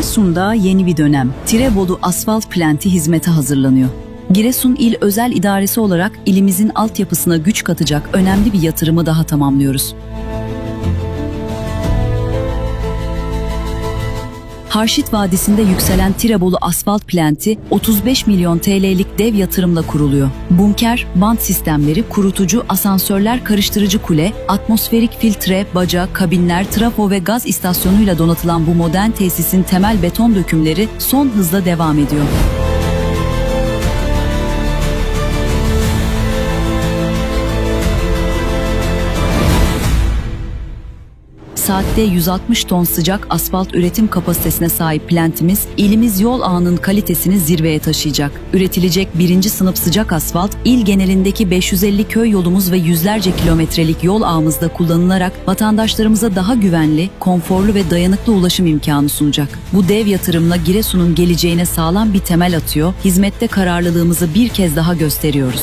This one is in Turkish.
Giresun'da yeni bir dönem. Tirebolu Asfalt Plenti hizmete hazırlanıyor. Giresun İl Özel İdaresi olarak ilimizin altyapısına güç katacak önemli bir yatırımı daha tamamlıyoruz. Harşit Vadisi'nde yükselen Tirebolu Asfalt Plenti 35 milyon TL'lik dev yatırımla kuruluyor. Bunker, bant sistemleri, kurutucu, asansörler, karıştırıcı kule, atmosferik filtre, baca, kabinler, trafo ve gaz istasyonuyla donatılan bu modern tesisin temel beton dökümleri son hızla devam ediyor. Saatte 160 ton sıcak asfalt üretim kapasitesine sahip plantimiz, ilimiz yol ağının kalitesini zirveye taşıyacak. Üretilecek birinci sınıf sıcak asfalt, il genelindeki 550 köy yolumuz ve yüzlerce kilometrelik yol ağımızda kullanılarak vatandaşlarımıza daha güvenli, konforlu ve dayanıklı ulaşım imkanı sunacak. Bu dev yatırımla Giresun'un geleceğine sağlam bir temel atıyor, hizmette kararlılığımızı bir kez daha gösteriyoruz.